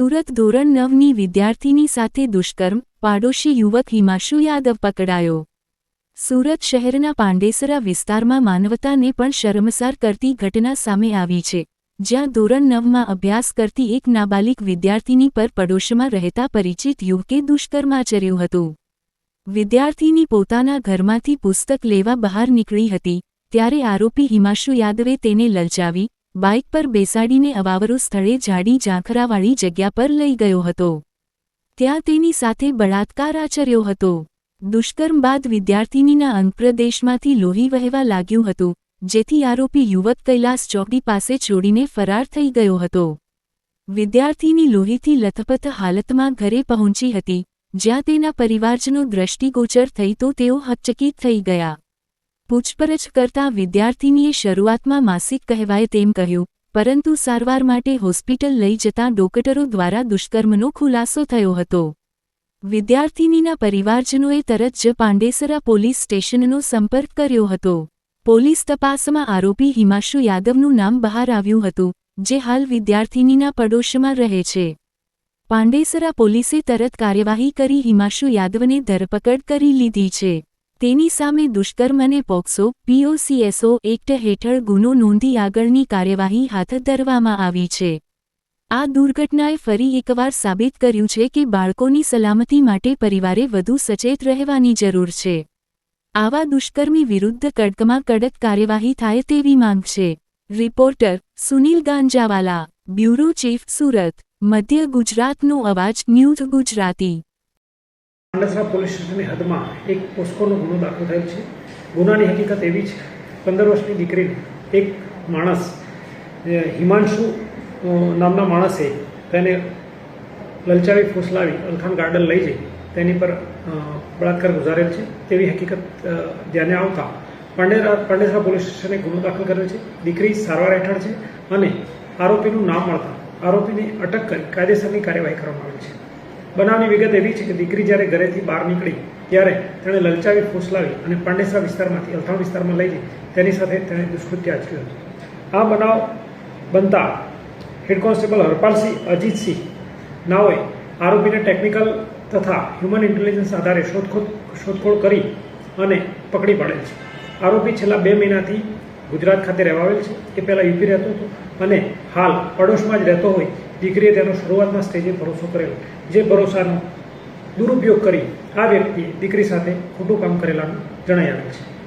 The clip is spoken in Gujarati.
સુરત ધોરણ નવની વિદ્યાર્થીની સાથે દુષ્કર્મ, પાડોશી યુવક હિમાશુ યાદવ પકડાયો. સુરત શહેરના પાંડેસરા વિસ્તારમાં માનવતાને પણ શરમસાર કરતી ઘટના સામે આવી છે. જ્યાં ધોરણ નવમાં અભ્યાસ કરતી એક નાબાલિક વિદ્યાર્થીની પર પડોશમાં રહેતા પરિચિત યુવકે દુષ્કર્મ આચર્યું હતું. વિદ્યાર્થીની પોતાના ઘરમાંથી પુસ્તક લેવા બહાર નીકળી હતી, ત્યારે આરોપી હિમાશુ યાદવે તેને લલચાવી બાઇક પર બેસાડીને અવાવરો સ્થળે જાડી ઝાંખરાવાળી જગ્યા પર લઈ ગયો હતો. ત્યાં તેની સાથે બળાત્કાર આચર્યો હતો. દુષ્કર્મ બાદ વિદ્યાર્થિનીના અંધપ્રદેશમાંથી લોહી વહેવા લાગ્યું હતું, જેથી આરોપી યુવક કૈલાસ ચોકડી પાસે છોડીને ફરાર થઈ ગયો હતો. વિદ્યાર્થીની લોહીથી લથપથ હાલતમાં ઘરે પહોંચી હતી, જ્યાં તેના પરિવારજનો દ્રષ્ટિગોચર થઈ તો તેઓ હચકિત થઈ ગયા. પૂછપરછ કરતા વિદ્યાર્થિનીએ શરૂઆતમાં માસિક કહેવાય તેમ કહ્યું, પરંતુ સારવાર માટે હોસ્પિટલ લઈ જતા ડોક્ટરો દ્વારા દુષ્કર્મનો ખુલાસો થયો હતો. વિદ્યાર્થિનીના પરિવારજનોએ તરત જ પાંડેસરા પોલીસ સ્ટેશનનો સંપર્ક કર્યો હતો. પોલીસ તપાસમાં આરોપી હિમાશુ યાદવનું નામ બહાર આવ્યું હતું, જે હાલ વિદ્યાર્થિનીના પડોશમાં રહે છે. પાંડેસરા પોલીસે તરત કાર્યવાહી કરી હિમાશુ યાદવને ધરપકડ કરી લીધી છે. તેની સામે દુષ્કર્મ અને પોક્સો, પીઓસીએસઓ, એક્ટ હેઠળ ગુનો નોંધી આગળની કાર્યવાહી હાથ ધરવામાં આવી છે. આ દુર્ઘટનાએ ફરી એકવાર સાબિત કર્યું છે કે બાળકોની સલામતી માટે પરિવારે વધુ સચેત રહેવાની જરૂર છે. આવા દુષ્કર્મી વિરુદ્ધ કડકમાં કડક કાર્યવાહી થાય તેવી માંગ છે. Reporter Sunil Ganjawala, bureau chief Surat, મધ્ય ગુજરાતનો અવાજ, ન્યૂઝ ગુજરાતી. પાંડસરા પોલીસ સ્ટેશનની હદમાં એક પોસ્કોનો ગુનો દાખલ થયો છે. ગુનાની હકીકત એવી છે, પંદર વર્ષની દીકરીને એક માણસ હિમાંશુ નામના માણસે તેને લલચાવી ફૂસલાવી અલખાન ગાર્ડન લઈ જઈ, તેની પર બળાત્કાર ગુજારેલ છે. તેવી હકીકત ધ્યાને આવતા પાંડેરા, પાંડેસરા પોલીસ સ્ટેશને ગુનો દાખલ કર્યો છે. દીકરી સારવાર હેઠળ છે અને આરોપીનું નામ મળતા આરોપીને અટક કરી કાયદેસરની કાર્યવાહી કરવામાં આવી છે. બનાવની વિગત એવી છે કે દીકરી જ્યારે ઘરેથી બહાર નીકળી, ત્યારે તેણે લલચાવી, ફૂસલાવી અને પાંડેસરા વિસ્તારમાંથી, અલથાણ વિસ્તારમાં લઈ જઈ. તેની સાથે તેણે દુષ્કૃત્ય આચર્યું હતું. આ બનાવ બનતા હેડ કોન્સ્ટેબલ હરપાલસિંહ, અજીતસિંહ નાઓએ આરોપીને ટેકનિકલ તથા હ્યુમન ઇન્ટેલિજન્સ આધારે શોધખોળ શોધખોળ કરી અને પકડી પાડેલ છે. આરોપી છેલ્લા બે મહિનાથી ગુજરાત ખાતે રહેવા આવેલ છે. એ પહેલાં યુપી રહેતો હતો અને હાલ પડોશમાં જ રહેતો હોય દીકરીએ તેનો શરૂઆતના સ્ટેજે ભરોસો કરેલો જે ભરોસાનો દુરુપયોગ કરી આ વ્યક્તિએ દીકરી સાથે ખોટું કામ કરેલાનું જણાઈ આવ્યું છે.